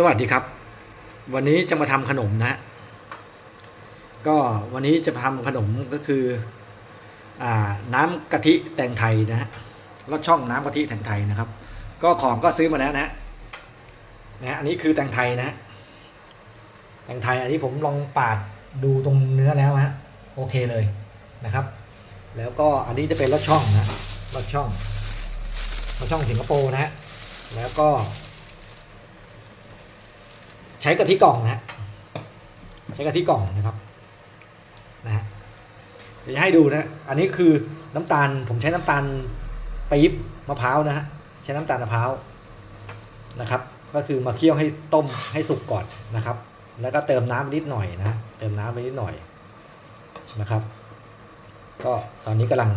สวัสดีครับ วันนี้จะมาทำขนมนะ ก็วันนี้จะทำขนมก็คืออ่าน้ำกะทิแตงไทยนะฮะรสช่องน้ำกะทิแตงไทยนะครับ ก็ของก็ซื้อมาแล้วนะฮะนะอันนี้คือแตงไทยนะฮะแตงไทยอันนี้ผมลองปาดดูตรงเนื้อแล้วฮะโอเคเลยนะครับ แล้วก็อันนี้จะเป็นรสช่องนะรสช่องรสช่องสิงคโปร์นะฮะแล้วก็ ใช้กะทิกล่องนะฮะใช้กะทิกล่องนะครับนะฮะเดี๋ยวจะให้ดูนะ อันนี้คือน้ำตาลผมใช้น้ำตาลปี๊บมะพร้าวนะฮะใช้น้ำตาลมะพร้าวนะครับ ก็คือมาเคี่ยวให้ต้มให้สุกก่อนนะครับ แล้วก็เติมน้ำนิดหน่อยนะเติมน้ำไปนิดหน่อยนะครับ ก็ตอนนี้กำลัง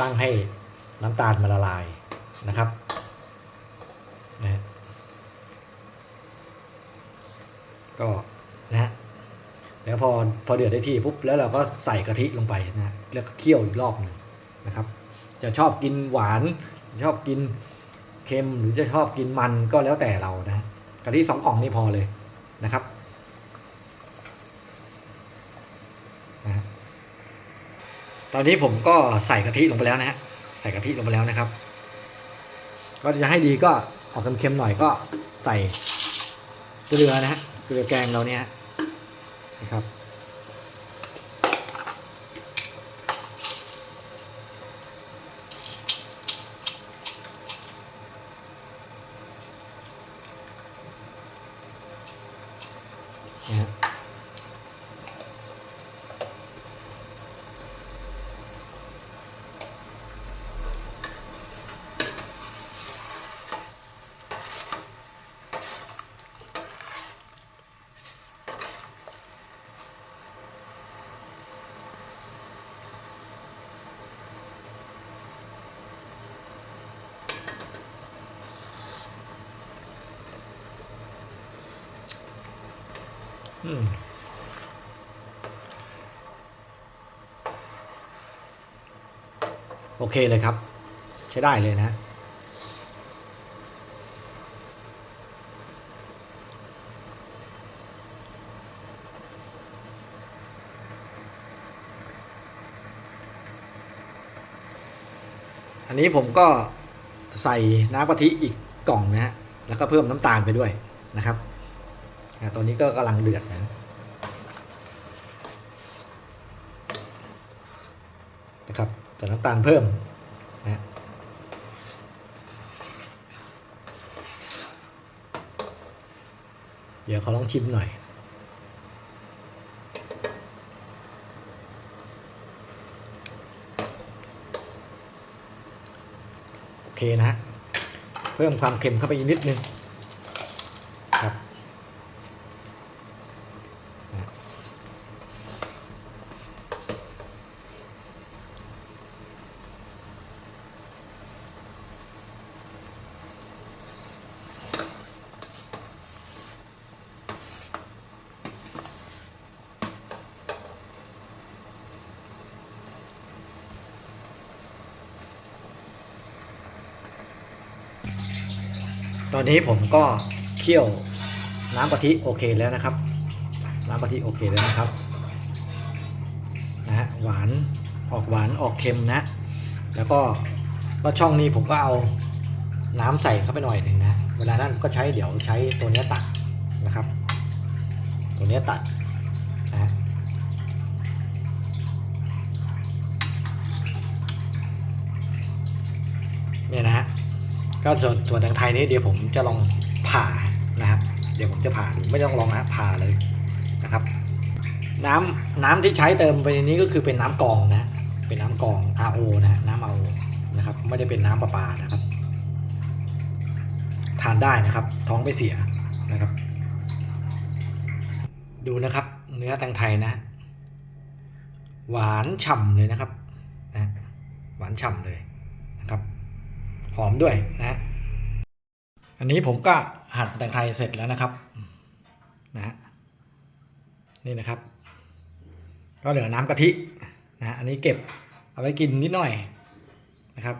ตั้งให้น้ำตาลมาละลายนะครับนะฮะ ก็นะฮะแล้วพอพอเดือดได้ที่ปุ๊บแล้วเราก็ใส่กะทิลงไปนะฮะแล้วก็เคี่ยวอีกรอบหนึ่งนะครับ จะชอบกินหวาน ชอบกินเค็มหรือจะชอบกินมันก็แล้วแต่เรานะกะทิสองกล่องนี่พอเลยนะครับนะฮะตอนนี้ผมก็ใส่กะทิลงไปแล้วนะฮะใส่กะทิลงไปแล้วนะครับ ก็จะให้ดีก็ออกเค็มๆหน่อยก็ใส่เกลือนะฮะ เกลือแกงเราเนี่ยนะครับน โอเคเลยครับ ใช้ได้เลยนะอันนี้ผมก็ใส่น้ำกะทิอีกกล่องนะฮะ แล้วก็เพิ่มน้ำตาลไปด้วยนะครับ ตัวนี้ก็กำลังเดือดนะนะครับแต่น้ำตาลเพิ่มนะเดี๋ยวเขาลองชิมหน่อยโอเคนะ เพิ่มความเค็มเข้าไปอีกนิดนึง ตอนนี้ผมก็เคี่ยวน้ำกะทิโอเคแล้วนะครับ น้ำกะทิโอเคแล้วนะครับนะฮะหวานออกหวานออกเค็มนะ แล้วก็ก็ช่องนี้ผมก็เอาน้ำใส่เข้าไปหน่อยหนึ่งนะ เวลานั้นก็ใช้เดี๋ยวใช้ตัวเนี้ยตัดนะครับ ตัวเนี้ยตัดนะฮะเนี่ยนะฮะ ก็ส่วนส่วนทางไทยนี้เดี๋ยวผมจะลองผ่านะครับ เดี๋ยวผมจะผ่าดูไม่ต้องลองนะผ่าเลยนะครับ น้ำน้ำที่ใช้เติมไปในนี้ก็คือเป็นน้ำกองนะ เป็นน้ำกอง RO นะน้ำ RO นะครับ ไม่ได้เป็นน้ำประปานะครับ ทานได้นะครับ ท้องไม่เสียนะครับ ดูนะครับ เนื้อแตงไทยนะ หวานฉ่ำเลยนะครับนะหวานฉ่ำเลย หอมด้วยนะฮะอันนี้ผมก็หั่นแตงไทยเสร็จแล้วนะครับนะฮะนี่นะครับ ก็เหลือน้ำกะทินะฮะอันนี้เก็บเอาไว้กินนิดหน่อยนะครับ